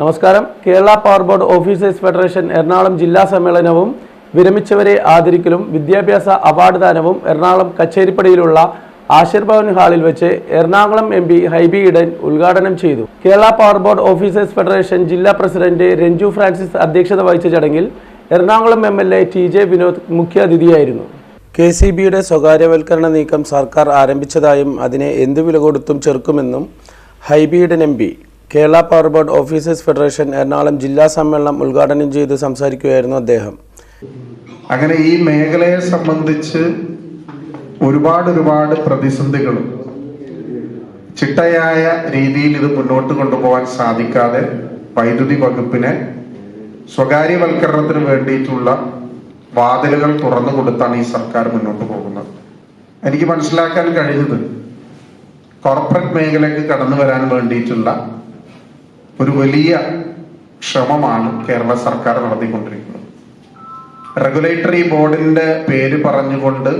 നമസ്കാരം. Kerala power board officers federation Ernakulam ജില്ലാ സമ്മേളനവും വിരമിച്ചവരെ ആദരിക്കലും വിദ്യാഭ്യാസ അവാർഡ് ദാനവും എറണാകുളം കച്ചേരിപ്പടിയിലുള്ള ആശീർഭവൻ ഹാളിൽ വെച്ച് എറണാകുളം എം പി ഹൈബി ഇഡൻ ഉദ്ഘാടനം ചെയ്തു. Kerala power board officers federation ജില്ലാ പ്രസിഡന്റ് രഞ്ജു ഫ്രാൻസിസ് അധ്യക്ഷത വഹിച്ച ചടങ്ങിൽ Ernakulam M L A T J Vinod മുഖ്യാതിഥിയായിരുന്നു K C ബിയുടെ സ്വകാര്യവൽക്കരണ നീക്കം സർക്കാർ ആരംഭിച്ചതായും അതിനെ എന്തു വില കൊടുത്തും ചെറുക്കുമെന്നും ഹൈബിയുടെ M P Kerala power board officers federation Ernakulam ജില്ലാ സമ്മേളനം ഉദ്ഘാടനം ചെയ്ത് സംസാരിക്കുകയായിരുന്നു അദ്ദേഹം. അങ്ങനെ ഈ മേഖലയെ സംബന്ധിച്ച് ഒരുപാട് ഒരുപാട് പ്രതിസന്ധികളും ചിട്ടയായ രീതിയിൽ ഇത് മുന്നോട്ട് കൊണ്ടുപോകാൻ സാധിക്കാതെ വൈദ്യുതി വകുപ്പിനെ സ്വകാര്യവൽക്കരണത്തിന് വേണ്ടിയിട്ടുള്ള വാതിലുകൾ തുറന്നു കൊടുത്താണ് ഈ സർക്കാർ മുന്നോട്ട് പോകുന്നത്. എനിക്ക് മനസ്സിലാക്കാൻ കഴിഞ്ഞത് കോർപ്പറേറ്റ് മേഖലയ്ക്ക് കടന്നു വരാൻ വേണ്ടിയിട്ടുള്ള ഒരു വലിയ ശ്രമമാണ് കേരള സർക്കാർ നടത്തിക്കൊണ്ടിരിക്കുന്നത്. റെഗുലേറ്ററി ബോർഡിന്റെ പേര് പറഞ്ഞുകൊണ്ട്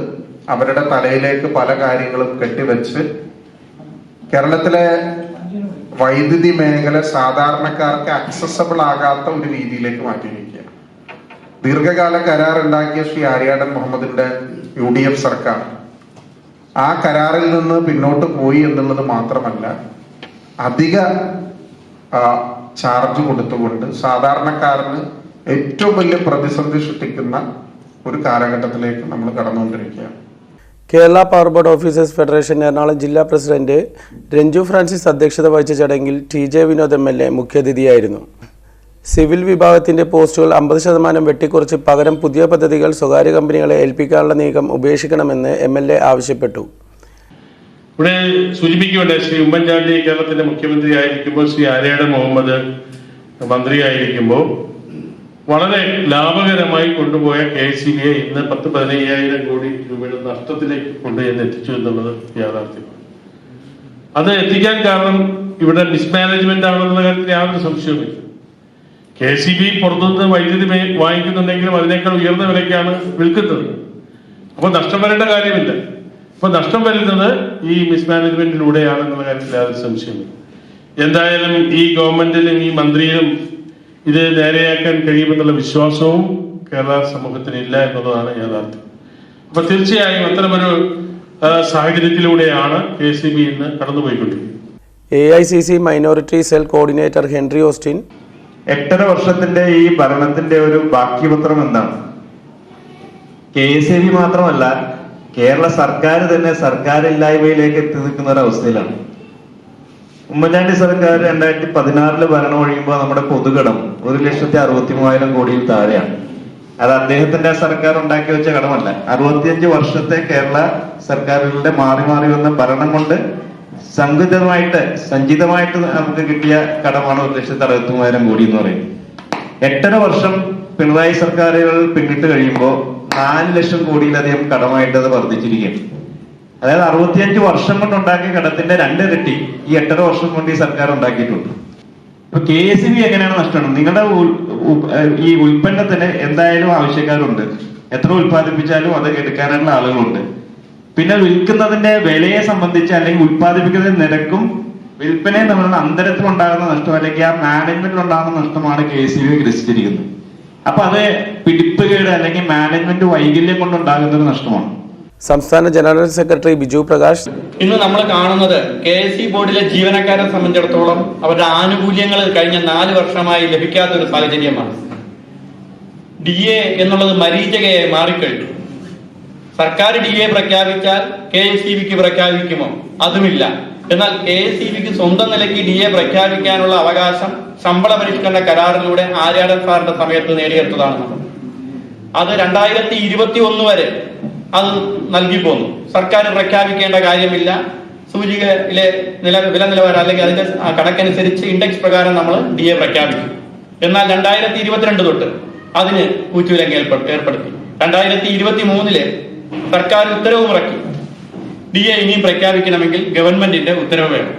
അവരുടെ തലയിലേക്ക് പല കാര്യങ്ങളും കെട്ടിവെച്ച് കേരളത്തിലെ വൈദ്യുതി മേഖല സാധാരണക്കാർക്ക് അക്സസബിൾ ആകാത്ത ഒരു രീതിയിലേക്ക് മാറ്റിയിരിക്കുകയാണ്. ദീർഘകാല കരാർ ഉണ്ടാക്കിയ ശ്രീ ആര്യാടൻ മുഹമ്മദിന്റെ യു ഡി എഫ് സർക്കാർ ആ കരാറിൽ നിന്ന് പിന്നോട്ട് പോയി എന്നുള്ളത് മാത്രമല്ല അധിക ചാർജ് കൊടുത്തുകൊണ്ട് സാധാരണക്കാരന് ഏറ്റവും വലിയ പ്രതിസന്ധി സൃഷ്ടിക്കുന്ന ഒരു കാലഘട്ടത്തിലേക്ക് നമ്മൾ കടന്നുകൊണ്ടിരിക്കുകയാണ്. Kerala power board officers federation Ernakulam ജില്ലാ പ്രസിഡന്റ് രഞ്ജു ഫ്രാൻസിസ് അധ്യക്ഷത വഹിച്ച ചടങ്ങിൽ T J Vinod M L A മുഖ്യാതിഥിയായിരുന്നു. Civil വിഭാഗത്തിന്റെ പോസ്റ്റുകൾ അമ്പത് ശതമാനം വെട്ടിക്കുറച്ച് പകരം പുതിയ പദ്ധതികൾ സ്വകാര്യ കമ്പനികളെ ഏൽപ്പിക്കാനുള്ള നീക്കം ഉപേക്ഷിക്കണമെന്ന് എം ആവശ്യപ്പെട്ടു. ഇവിടെ സൂചിപ്പിക്കുകയുണ്ടായി. ശ്രീ ഉമ്മൻചാണ്ടി കേരളത്തിന്റെ മുഖ്യമന്ത്രി ആയിരിക്കുമ്പോൾ ശ്രീ ആര്യാടൻ മുഹമ്മദ് മന്ത്രി മന്ത്രിയായിരിക്കുമ്പോൾ വളരെ ലാഭകരമായി കൊണ്ടുപോയ കെ സി ബിയെ ഇന്ന് പത്ത് പതിനയ്യായിരം കോടി രൂപയുടെ നഷ്ടത്തിലേക്ക് കൊണ്ടുചെന്ന് എത്തിച്ചു എന്നുള്ളത് യാഥാർത്ഥ്യമാണ് അത് എത്തിക്കാൻ കാരണം ഇവിടെ മിസ്മാനേജ്മെന്റ് ആണെന്നുള്ള കാര്യത്തിൽ യാതൊരു സംശയവുമില്ല. കെ സി ബി പുറത്തുനിന്ന് വൈദ്യുതി വാങ്ങിക്കുന്നുണ്ടെങ്കിലും അതിനേക്കാൾ ഉയർന്ന വിലയ്ക്കാണ് വിൽക്കുന്നത്. അപ്പൊ നഷ്ടം വരേണ്ട കാര്യമില്ല. അപ്പൊ നഷ്ടം വരുന്നത് ഈ മിസ്മാനേജ്മെന്റിലൂടെയാണെന്നുള്ള കാര്യത്തിൽ യാതൊരു സംശയമില്ല എന്തായാലും ഈ ഗവൺമെന്റിലും ഈ മന്ത്രിയിലും ഇത് നേരെയാക്കാൻ കഴിയുമെന്നുള്ള വിശ്വാസവും കേരള സമൂഹത്തിന് ഇല്ല എന്നുള്ളതാണ് യാഥാർത്ഥ്യം. അപ്പൊ തീർച്ചയായും അത്തരമൊരു സാഹചര്യത്തിലൂടെയാണ് കെ സി ബി ഇന്ന് കടന്നുപോയിക്കൊണ്ടിരിക്കുന്നത്. A I C C minority cell coordinator Henry Austin. എട്ടര വർഷത്തിന്റെ ഈ ഭരണത്തിന്റെ ഒരു ബാക്കിപത്രം എന്താണ്? കെ എസ് എ ബി മാത്രമല്ല കേരള സർക്കാർ തന്നെ സർക്കാർ സർക്കാരില്ലായ്മയിലേക്ക് എത്തി നിൽക്കുന്ന ഒരു അവസ്ഥയിലാണ്. ഉമ്മൻചാണ്ടി സർക്കാർ രണ്ടായിരത്തി പതിനാറിൽ ഭരണം ഒഴിയുമ്പോൾ നമ്മുടെ പൊതുകടം ഒരു ലക്ഷത്തി അറുപത്തി മൂവായിരം കോടിയിൽ താഴെയാണ്. അത് അദ്ദേഹത്തിന്റെ സർക്കാർ ഉണ്ടാക്കി വെച്ച കടമല്ല. അറുപത്തിയഞ്ച് വർഷത്തെ കേരള സർക്കാരുകളുടെ മാറി മാറി വന്ന ഭരണം കൊണ്ട് സംഘിതമായിട്ട് സഞ്ചിതമായിട്ട് നമുക്ക് കിട്ടിയ കടമാണ് ഒരു ലക്ഷത്തി അറുപത്തി മൂവായിരം കോടി എന്ന് പറയുന്നത്. എട്ടര വർഷം പിണറായി സർക്കാരുകൾ പിന്നിട്ട് കഴിയുമ്പോൾ നാല് ലക്ഷം കോടിയിലധികം കടമായിട്ട് അത് വർദ്ധിച്ചിരിക്കുകയാണ്. അതായത് അറുപത്തിയഞ്ച് വർഷം കൊണ്ട് ഉണ്ടാക്കിയ കടത്തിന്റെ രണ്ടിരട്ടി ഈ എട്ടര വർഷം കൊണ്ട് ഈ സർക്കാർ ഉണ്ടാക്കിയിട്ടുണ്ട്. ഇപ്പൊ കെ എസ് ബി എങ്ങനെയാണ് നഷ്ടമാണ്? നിങ്ങളുടെ ഈ ഉൽപ്പന്നത്തിന് എന്തായാലും ആവശ്യക്കാരുണ്ട്. എത്ര ഉൽപ്പാദിപ്പിച്ചാലും അത് എടുക്കാനുള്ള ആളുകളുണ്ട്. പിന്നെ വിൽക്കുന്നതിന്റെ വിലയെ സംബന്ധിച്ച് അല്ലെങ്കിൽ ഉൽപ്പാദിപ്പിക്കുന്ന നിരക്കും വിൽപ്പനയും തമ്മിലുള്ള അന്തരത്തിൽ ഉണ്ടാകുന്ന നഷ്ടം അല്ലെങ്കിൽ ആ മാനേജ്മെന്റിൽ ഉണ്ടാകുന്ന നഷ്ടമാണ് കെ എസ് ബി ഗ്രസിച്ചിരിക്കുന്നത് അപ്പൊ അത് പിടിപ്പുകേട് അല്ലെങ്കിൽ മാനേജ്മെന്റ് വൈകല്യം കൊണ്ടുണ്ടാകുന്ന ഒരു നഷ്ടമാണ്. സംസ്ഥാന ജനറൽ സെക്രട്ടറി ബിജു പ്രകാശ്. ഇന്ന് നമ്മൾ കാണുന്നത് കെ എസ് സി ബോർഡിലെ ജീവനക്കാരെ സംബന്ധിച്ചിടത്തോളം അവരുടെ ആനുകൂല്യങ്ങൾ കഴിഞ്ഞ നാല് വർഷമായി ലഭിക്കാത്ത ഒരു സാഹചര്യമാണ്. ഡി എ എന്നുള്ളത് മരീചകയായി മാറിക്കഴിഞ്ഞു. സർക്കാർ ഡി എ പ്രഖ്യാപിച്ചാൽ കെ എസ് സി ബിക്ക് പ്രഖ്യാപിക്കുമോ? അതുമില്ല. എന്നാൽ കെ എസ് ഇ ബിക്ക് സ്വന്തം നിലയ്ക്ക് ഡി എ പ്രഖ്യാപിക്കാനുള്ള അവകാശം ശമ്പള പരിഷ്കരണ കരാറിലൂടെ ആര്യാടൻ സാറിന്റെ സമയത്ത് നേടിയെടുത്തതാണ് അത് രണ്ടായിരത്തി ഇരുപത്തി ഒന്ന് വരെ അത് നൽകി പോന്നു. സർക്കാർ പ്രഖ്യാപിക്കേണ്ട കാര്യമില്ല. സൂചികയിലെ നില വില നിലവാരം അല്ലെങ്കിൽ അതിന്റെ കണക്കനുസരിച്ച് ഇൻഡെക്സ് പ്രകാരം നമ്മൾ ഡി എ പ്രഖ്യാപിക്കും. എന്നാൽ രണ്ടായിരത്തി ഇരുപത്തിരണ്ട് തൊട്ട് അതിന് കൂച്ചുവിലങ്ങ് ഏർപ്പെ- ഏർപ്പെടുത്തി. രണ്ടായിരത്തി ഇരുപത്തി മൂന്നിൽ സർക്കാർ ഉത്തരവും ഇറക്കി ഡി എ ഇനിയും പ്രഖ്യാപിക്കണമെങ്കിൽ ഗവൺമെന്റിന്റെ ഉത്തരവ് വേണം.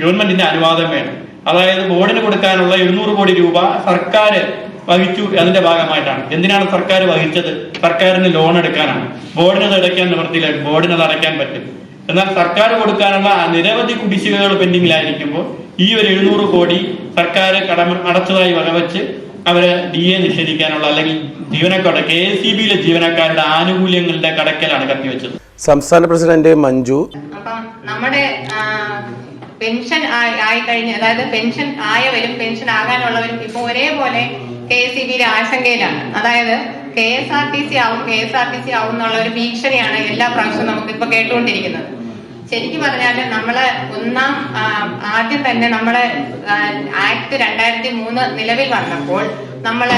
ഗവൺമെന്റിന്റെ അനുവാദം വേണം. അതായത് ബോർഡിന് കൊടുക്കാനുള്ള എഴുന്നൂറ് കോടി രൂപ സർക്കാർ വഹിച്ചു അതിന്റെ ഭാഗമായിട്ടാണ്. എന്തിനാണ് സർക്കാർ വഹിച്ചത്? സർക്കാരിന് ലോൺ എടുക്കാനാണ്. ബോർഡിന് അത് അടയ്ക്കാൻ നിവർത്തിയില്ല ബോർഡിന് അത് അടയ്ക്കാൻ പറ്റും. എന്നാൽ സർക്കാർ കൊടുക്കാനുള്ള നിരവധി കുടിശ്ശികകൾ പെൻഡിങ്ങിലായിരിക്കുമ്പോൾ ഈ ഒരു എഴുന്നൂറ് കോടി സർക്കാർ കടമ അടച്ചതായി വകവെച്ച് അവരെ ഡി എ നിഷേധിക്കാനുള്ള അല്ലെങ്കിൽ ജീവനക്കാരുടെ കെ എസ് സി ബിയിലെ ജീവനക്കാരുടെ ആനുകൂല്യങ്ങളുടെ കടക്കലാണ് കത്തിവെച്ചത്. സംസ്ഥാന പ്രസിഡന്റ് മഞ്ജു. നമ്മുടെ പെൻഷൻ ആയി കഴിഞ്ഞ അതായത് പെൻഷൻ ആയവരും പെൻഷൻ ആകാനുള്ളവരും ഇപ്പൊ ഒരേപോലെ കെ എസ് ഇ ബിയിലെ ആശങ്കയിലാണ്. അതായത് K S R T C ആവും K S R T C ആവും എന്നുള്ള ഒരു ഭീഷണിയാണ് എല്ലാ പ്രാവശ്യവും നമുക്ക് ഇപ്പൊ കേട്ടുകൊണ്ടിരിക്കുന്നത്. ശരിക്കും പറഞ്ഞാൽ നമ്മൾ ഒന്നാം ആദ്യം തന്നെ നമ്മളെ ആക്ട് രണ്ടായിരത്തി മൂന്ന് നിലവിൽ വന്നപ്പോൾ നമ്മൾ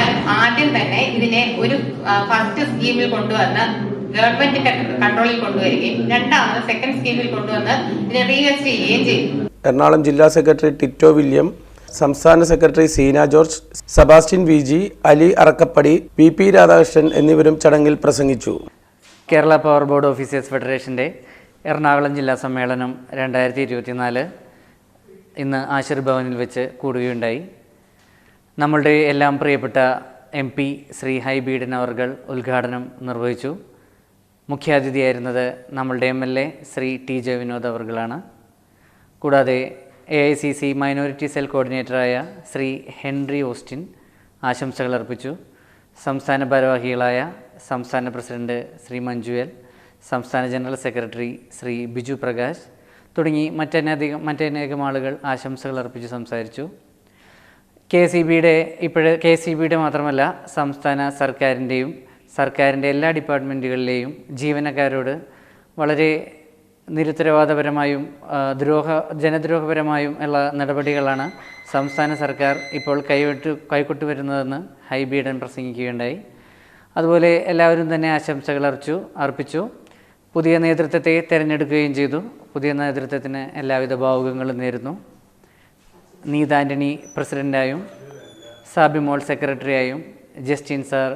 ആദ്യം തന്നെ ഇതിനെ ഒരു ഫസ്റ്റ് സ്കീമിൽ കൊണ്ടുവന്ന് ഗവൺമെന്റ് കൺട്രോളിൽ കൊണ്ടുവരികയും രണ്ടാമത് സെക്കൻഡ് സ്കീമിൽ കൊണ്ടുവന്ന് ഇതിനെ റീഇൻവെസ്റ്റ് ചെയ്യുകയും ചെയ്തു. എറണാകുളം ജില്ലാ സെക്രട്ടറി ടിറ്റോ വില്യം സംസ്ഥാന secretary Seena George Sebastian V G Ali Arakkapadi V P Radhakrishnan എന്നിവരും ചടങ്ങിൽ പ്രസംഗിച്ചു. കേരള പവർ ബോർഡ് ഓഫീസേഴ്സ് ഫെഡറേഷന്റെ എറണാകുളം ജില്ലാ സമ്മേളനം രണ്ടായിരത്തി ഇരുപത്തിനാല് ഇന്ന് ആശീർ ഭവനിൽ വെച്ച് കൂടുകയുണ്ടായി. നമ്മളുടെ എല്ലാം പ്രിയപ്പെട്ട എം പി ശ്രീ ഹൈബീഡൻ അവർകൾ ഉദ്ഘാടനം നിർവഹിച്ചു. മുഖ്യാതിഥിയായിരുന്നത് നമ്മളുടെ M L A Sree T J Vinod അവർകളാണ്. കൂടാതെ A I C C minority cell കോർഡിനേറ്ററായ Shri Henry Austin ആശംസകൾ അർപ്പിച്ചു. സംസ്ഥാന ഭാരവാഹികളായ സംസ്ഥാന പ്രസിഡന്റ് ശ്രീ മഞ്ജുവൽ സംസ്ഥാന ജനറൽ സെക്രട്ടറി ശ്രീ ബിജു പ്രകാശ് തുടങ്ങി മറ്റനധികം മറ്റനേകം ആളുകൾ ആശംസകൾ അർപ്പിച്ച് സംസാരിച്ചു. കെ സി ബിയുടെ ഇപ്പോഴ് കെ സി ബിയുടെ മാത്രമല്ല സംസ്ഥാന സർക്കാരിന്റെയും സർക്കാരിന്റെ എല്ലാ ഡിപ്പാർട്ട്മെന്റുകളിലെയും ജീവനക്കാരോട് വളരെ നിരുത്തരവാദപരമായും ദ്രോഹ ജനദ്രോഹപരമായും ഉള്ള നടപടികളാണ് സംസ്ഥാന സർക്കാർ ഇപ്പോൾ കൈവിട്ട് കൈക്കൊട്ടു വരുന്നതെന്ന് ഹൈബീഡൻ പ്രസംഗിക്കുകയുണ്ടായി. അതുപോലെ എല്ലാവരും തന്നെ ആശംസകൾ അർച്ചു അർപ്പിച്ചു. പുതിയ നേതൃത്വത്തെ തിരഞ്ഞെടുക്കുകയും ചെയ്തു. പുതിയ നേതൃത്വത്തിന് എല്ലാവിധ ഭാവുകങ്ങളും നേരുന്നു. നീതാന്റണി പ്രസിഡന്റായും സാബിമോൾ സെക്രട്ടറിയായും ജസ്റ്റിൻ സാർ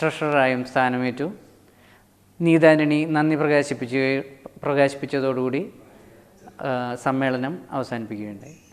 ട്രഷററായും സ്ഥാനമേറ്റു. നീതാനണി നന്ദി പ്രകാശിപ്പിച്ചു പ്രകാശിപ്പിച്ചതോടുകൂടി സമ്മേളനം അവസാനിപ്പിക്കുകയുണ്ടായി.